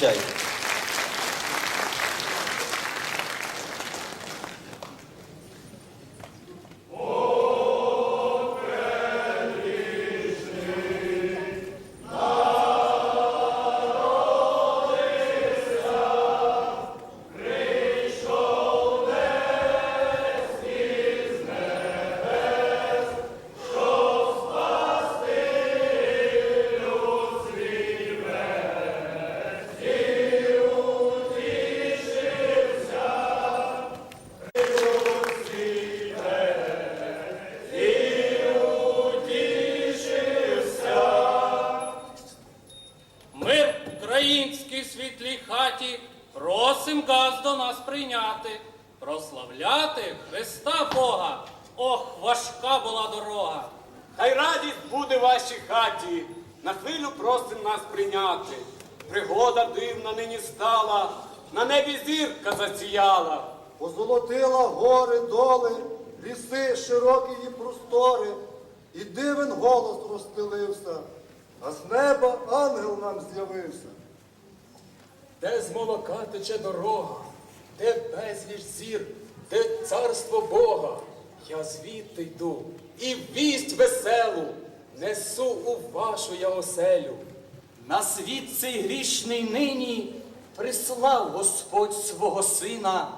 Чай. Ми просим газ до нас прийняти, прославляти Христа Бога. Ох, важка була дорога. Хай радість буде в вашій хаті, на хвилю просим нас прийняти. Пригода дивна нині стала, на небі зірка засіяла. Позолотила гори, доли, ліси широкі і простори, і дивен голос розстелився, а з неба ангел нам з'явився. Де з молока тече дорога, де безліч зір, де царство Бога. Я звідти йду і вість веселу несу у вашу я оселю. На світ цей грішний нині прислав Господь свого сина.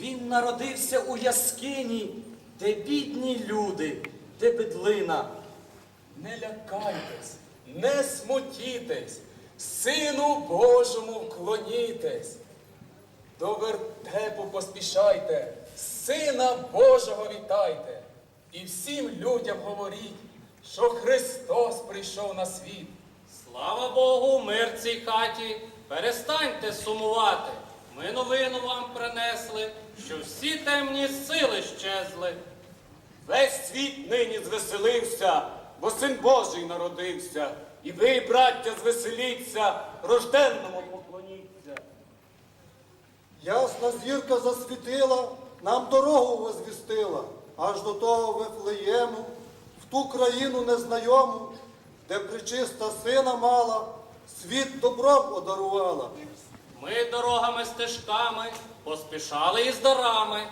Він народився у яскині, де бідні люди, де бедлина. Не лякайтесь, не смутітесь, Сину Божому вклонітесь. До вертепу поспішайте, Сина Божого вітайте. І всім людям говоріть, що Христос прийшов на світ. Слава Богу, мир цій хаті. Перестаньте сумувати. Ми новину вам принесли, що всі темні сили щезли. Весь світ нині звеселився, бо син Божий народився. І ви, браття, звеселіться, рожденному поклоніться. Ясна зірка засвітила, нам дорогу возвістила, аж до того Вифлеєму, в ту країну незнайому, де причиста сина мала, світ добром одарувала. Ми дорогами стежками поспішали із дарами.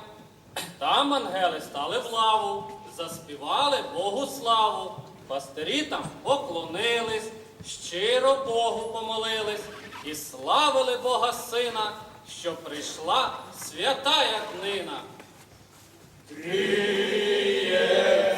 Там ангели стали в лаву, заспівали Богу славу. Пастирі там поклонились, щиро Богу помолились і славили Бога Сина, що прийшла святая днина. Ми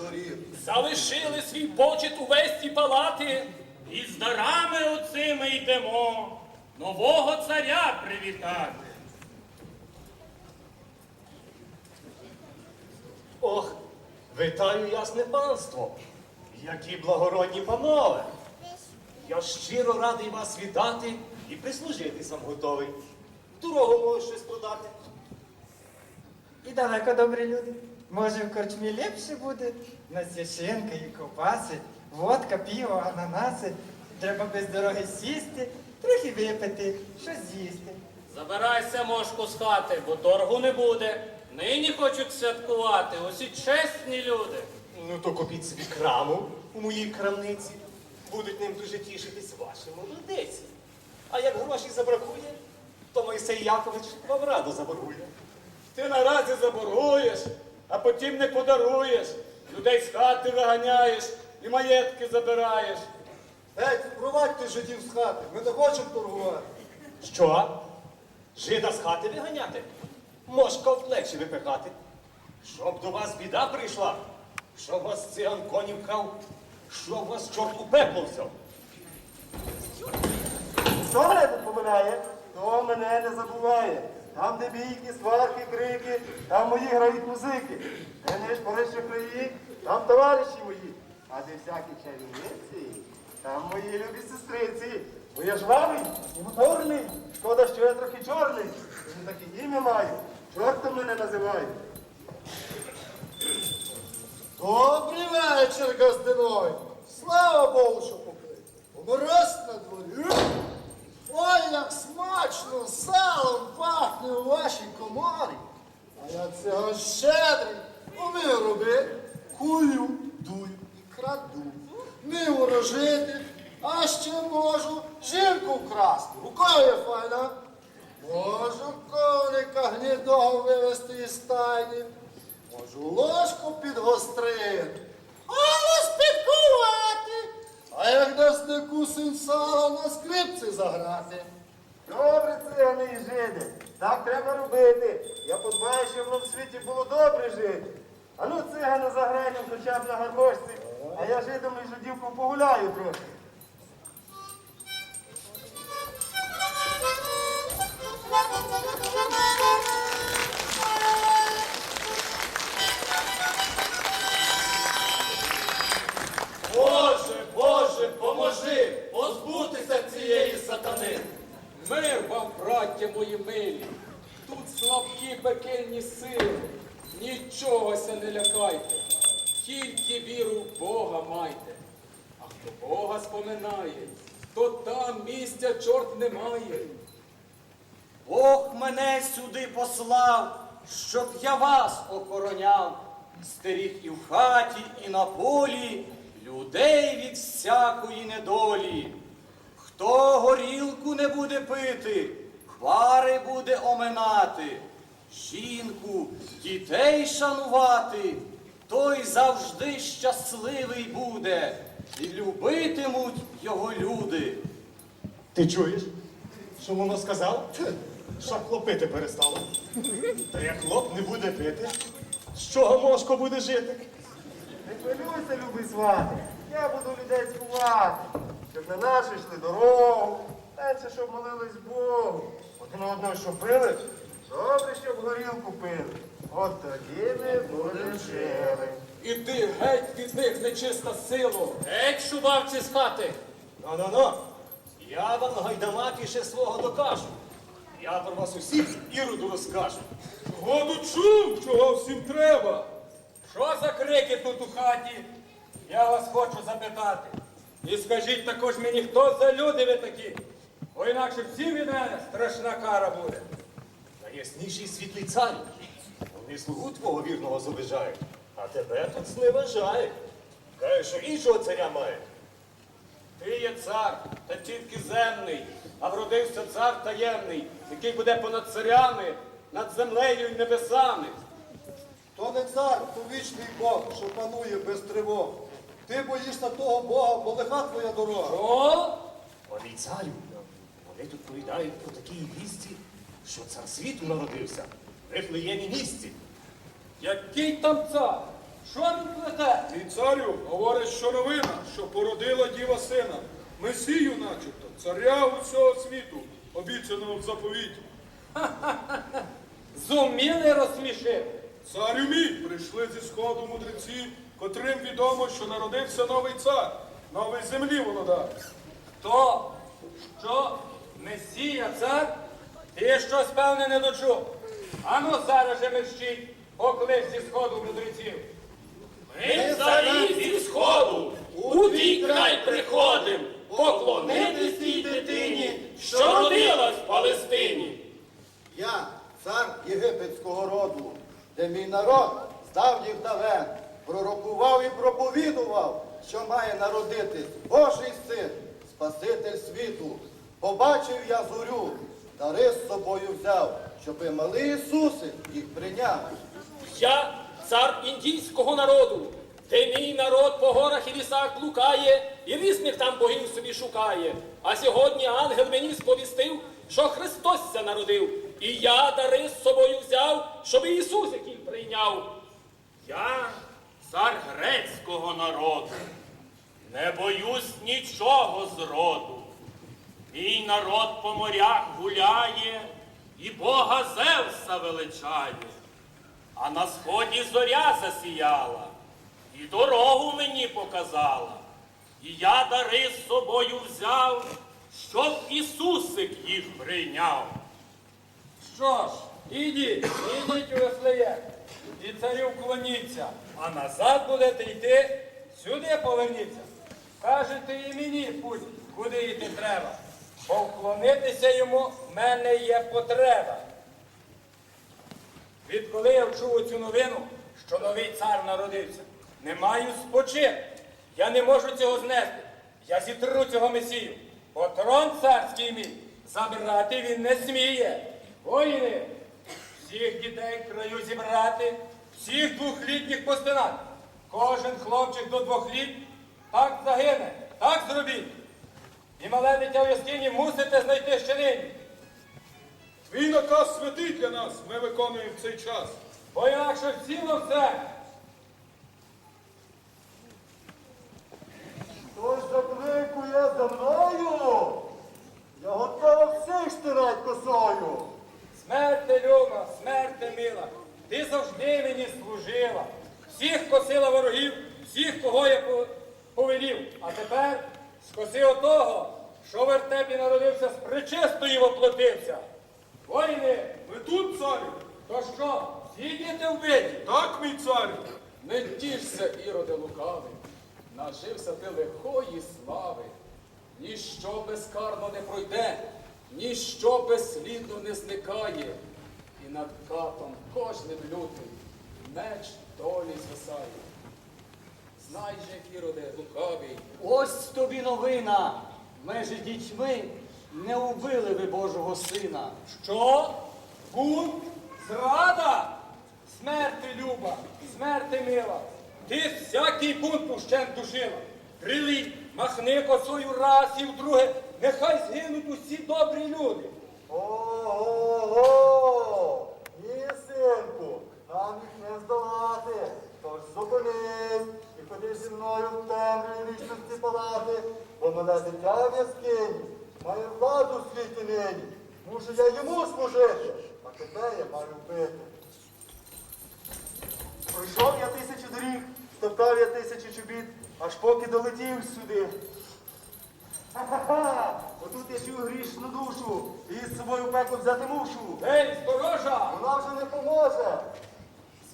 доріг. Залишили свій почет увесь ці палати, і з дарами оцими йдемо нового царя привітати. Ох, вітаю ясне панство, які благородні панове. Я щиро радий вас вітати і прислужити сам готовий. Дорогу можу щось подати. І далеко добрі люди. Може, в корчмі ліпше буде? На священка і ковбаси, водка, піво, ананаси. Треба без дороги сісти, трохи випити, щось з'їсти. Забирайся, мошку, з хати, бо торгу не буде. Нині хочуть святкувати усі чесні люди. Ну то купіть собі краму у моїй крамниці. Будуть ним дуже тішитись ваші молодиці. А як грошей забракує, то Мойсей Якович вам раду заборгує. Ти наразі заборгуєш, а потім не подаруєш. Людей з хати виганяєш і маєтки забираєш. Геть, впровадьте жидів з хати, ми не хочемо торгувати. Що? Жида з хати виганяти? Мошка в плечі випихати. Щоб до вас біда прийшла, щоб вас циган конів вкрав, щоб вас чорт у пекло взяв. Хто мене тут поминає, то мене не забуває. Там, де бійки, сварки, крики, там мої грають музики. Де не шпориші краї, там товариші мої. А де всякі чарівниці, там мої любі сестриці. Бо я жвавий і моторний. Шкода, що я трохи чорний. Я таке ім'я маю. Чортом мене називають. Добрий вечір, Газдиной. Слава Богу, що покрив. Мороз на дворі. Ой, як смачно салом пахне у вашій коморі. А я цього щедрий. Умію робити. Кую, дую і краду. Не ворожити, а ще можу жінку вкрасти. Рукою є файна. Можу коника гнідого вивести із стайні. Можу ложку підгострити, голос підкувати, а як дасть не кусень сало на скрипці заграти. Добре, цигани і жиди. Так треба робити. Я подбаю, щоб вам в світі було добре жити. А ну, цигани заграй нам хоча б на гармошці, а я жидом і жидівку погуляю трохи. Цієї сатани. Мир вам, браття мої милі, тут слабкі пекельні сили, нічогося не лякайте, тільки віру в Бога майте. А хто Бога споминає, то там місця чорт не має. Бог мене сюди послав, щоб я вас охороняв, стеріг і в хаті, і на полі, людей від всякої недолі. Хто горілку не буде пити, хвари буде оминати, жінку, дітей шанувати, той завжди щасливий буде, і любитимуть його люди. Ти чуєш, що воно сказав? Що хлопити перестало. Та як хлоп не буде пити, з чого мошко буде жити? Не хвилюйся, любий свати. Я буду людей цькувати, щоб на нашу йшли дорогу, менше, щоб молились Богу. Один одного, що пили, добре, щоб горілку пили. От тоді ми будемо жили. Іди геть від них нечиста сило. Геть, шубавці з хати. Ну-ну-ну, я вам гайдамаки свого докажу. Я про вас усіх іроду розкажу. Году чув, чого всім треба. Що за крики тут у хаті? Я вас хочу запитати. І скажіть також мені, хто за люди ви такі? Бо інакше всім від мене страшна кара буде. Найясніший світлий царю. Вони слугу твого вірного заважають, а тебе тут зневажають. Каже, що іншого царя має. Ти є цар, та тільки земний, а вродився цар таємний, який буде понад царями, над землею і небесами. То не цар, то вічний Бог, що панує без тривог. Ти боїшся того Бога, бо лиха твоя дорога. О, Вони царю. Вони тут повідають про такі вісті, що цар світу народився в Вифлеємі місті. Який там цар? Що він плете? І царю говорить, що новина, що породила діва сина, Месію начебто, царя усього світу, обіцяного в заповіті. Зуміли розсмішити. Царю мій, прийшли зі сходу мудреці, котрим відомо, що народився новий цар, новий землі володар. Хто? Що? Месія цар? Ти щось певне не дочув. Ану зараз же мерщіть, поклич зі сходу мудреців. ми царі зі сходу у твій край приходим поклонитись тій дитині, що родилась в Палестині. Я цар єгипетського роду, де мій народ з давніх давен пророкував і проповідував, що має народитись Божий син, Спаситель світу. Побачив я зорю, дари з собою взяв, щоби малий Ісусик їх прийняв. Я цар індійського народу, де мій народ по горах і лісах блукає, і різних там богів собі шукає. А сьогодні ангел мені сповістив, що Христос ся народив, і я дари з собою взяв, щоб Ісус який прийняв. Я цар грецького народу. Не боюсь нічого зроду. Мій народ по морях гуляє і Бога Зевса величаю. А на сході зоря засіяла, і дорогу мені показала. І я дари з собою взяв, щоб Ісусик їх прийняв. Що ж, ідіть, ідіть у Вифлеєм, і царю вклоніться, а назад будете йти, сюди поверніться. Кажете і мені путь, куди йти треба, бо вклонитися йому в мене є потреба. Відколи я вчув цю новину, що новий цар народився, не маю спочин. Я не можу цього знести. Я зітру цього месію, бо трон царський мій забрати він не сміє. Воїни, всіх дітей в краю зібрати, всіх двохлітніх постинати. Кожен хлопчик до двох літ так загине, так зробіть. І мале дитя в яскині мусите знайти ще нині. Твій наказ святий для нас, ми виконуємо в цей час. Бо інакше ціло все. Хто ж закликує за мною? Я готова всіх штирать косою. Смерти люба, смерти мила, ти завжди мені служила. Всіх косила ворогів, всіх, кого я повелів. А тепер скоси отого, що в вертепі народився, з причистої воплотився. Воїни, ви тут, царю? То що, всі діти вбиті? Так, мій царю. Не тішся, Іроде лукавий, нажився ти лихої слави. Ніщо безкарно не пройде, ніщо безслідно не зникає. І над катом кожним лютим меч долі звисає. Знай же, Іроде лукавий, Ось тобі новина. Межі дітьми не убили ви Божого сина. Що? Бунт? Зрада? Смерти люба, смерти мила. Ти всякий бунт ущен душила. Приліть, махни косою раз і вдруге, нехай згинуть усі добрі люди. Ого-го! Нам їх не здолати. Тож зупинись і ходи зі мною в темряві вічності палати, бо мене дитя в яскині має владу в світі нині. Мушу я йому служити, а тебе я маю вбити. Пройшов я тисячу доріг, стоптав я тисячу чобіт, аж поки долетів сюди. Ха-ха-ха! Отут я чую грішну душу, і з собою пекло взяти мушу. Ей, сторожа! Вона вже не поможе.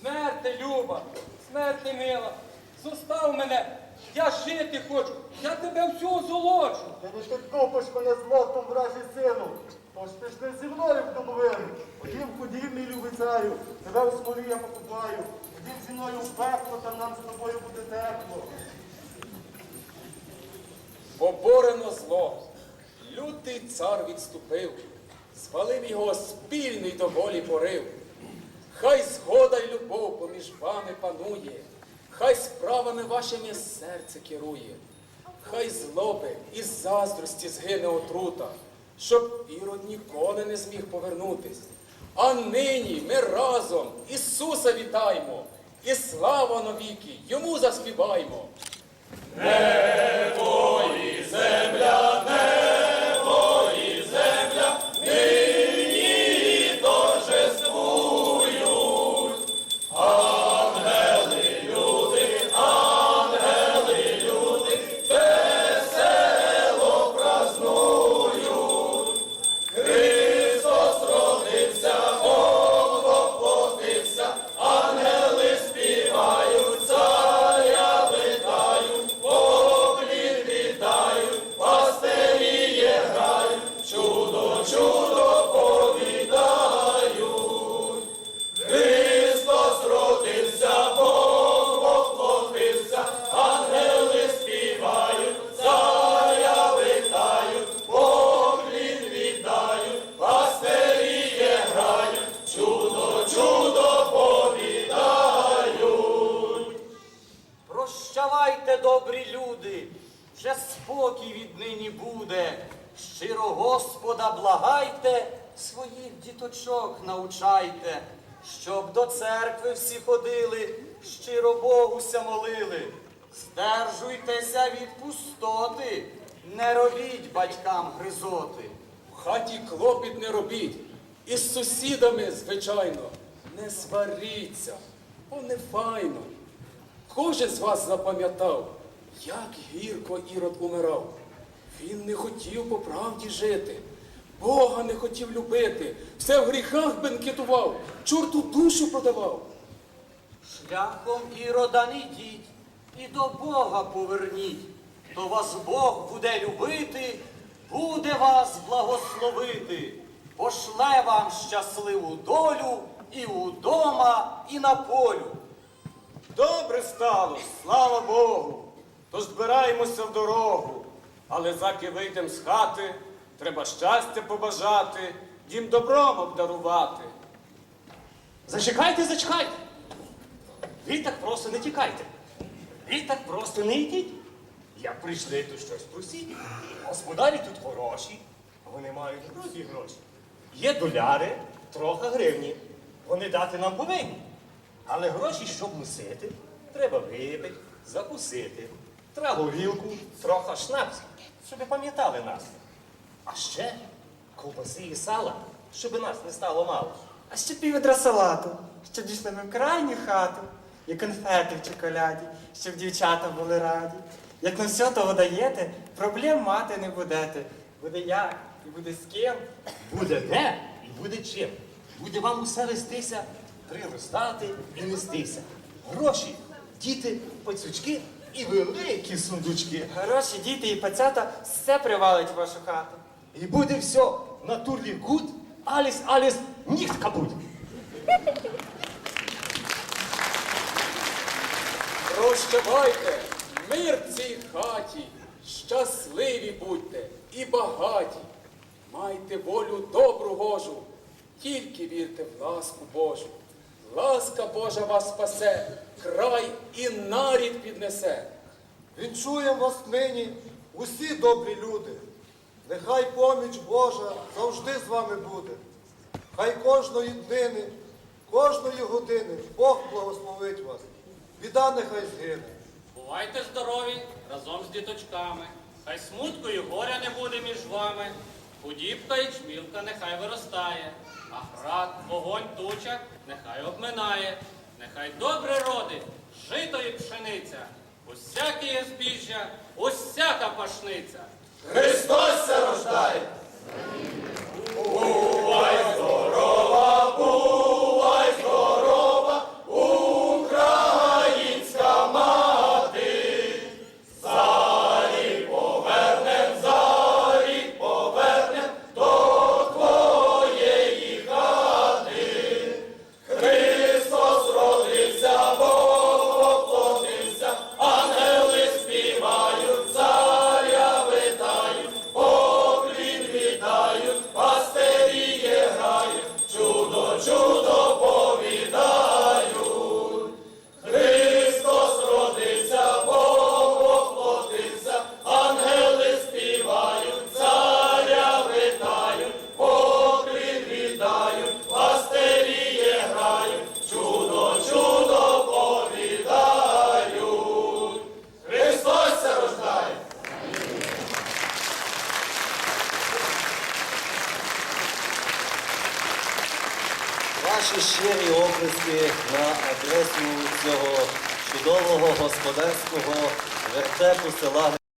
Смерти люба, смерти мила. Зостав мене, я жити хочу, я тебе всього золочу. Ти не підкупиш мене злотом, вражий сину. Тож пішли зі мною в домовину. Мій любий царю, тебе у смолі я покупаю. Ходім зі мною в пекло, там нам з тобою буде тепло. поборено зло. Лютий цар відступив, звалив його спільний до волі порив. Хай згода й любов поміж вами панує, хай справами вашими серце керує, хай злоби і заздрості згине отрута, щоб ірод ніколи не зміг повернутись. А нині ми разом Ісуса вітаймо, і слава навіки йому заспіваймо. Прощавайте, щоб до церкви всі ходили, щиро Богуся молили. Здержуйтеся від пустоти, не робіть батькам гризоти. В хаті клопіт не робіть, Із сусідами, звичайно, не сваріться, бо не файно. Кожен з вас запам'ятав, як гірко Ірод умирав. Він не хотів по правді жити, Бога не хотів любити, все в гріхах бенкетував, чорту душу продавав. Шляхом ірода не йдіть і до Бога поверніть, то вас Бог буде любити, буде вас благословити, пошле вам щасливу долю і удома, і на полю. Добре стало, слава Богу. Тож збираємося в дорогу. Але заки вийдем з хати, треба щастя побажати, дім добром обдарувати. Зачекайте, зачекайте. Ви так просто не тікайте. Ви так просто не йдіть. Як прийшли, то щось просіть. Господарі тут хороші, вони мають другі гроші. Є доляри, трохи гривні. Вони дати нам повинні. Але гроші, щоб носити, треба випити, закусити. Треба горілку, трохи шнапсу, щоб пам'ятали нас. А ще ковбаси і сала, щоб нас не стало мало. А ще піввідра салату, щоб дійшли ми в крайню хату, і конфети в чоколяді, щоб дівчата були раді. Як на все того даєте, проблем мати не будете. Буде як і буде з ким. Буде де і буде чим. Буде вам усе вестися, приростати і нестися. Гроші, діти, пацючки і великі сундучки. Хороші діти і пацята все привалить в вашу хату. І буде все на турлі гуд, аліс, аліс, ніхт капут. Прощавайте, мир цій хаті, щасливі будьте і багаті. Майте волю добру Божу, тільки вірте в ласку Божу. Ласка Божа вас спасе, край і нарід піднесе. Відчуємо вас нині усі добрі люди. Нехай поміч Божа завжди з вами буде. Хай кожної днини, кожної години Бог благословить вас. Біда нехай згине. Бувайте здорові разом з діточками. Хай смутку і горя не буде між вами. Худібка і чмілка нехай виростає, а град, вогонь, туча нехай обминає. Нехай добре родить, жито і пшениця, усяке є збіжжя, усяка пашниця. Христос рождає!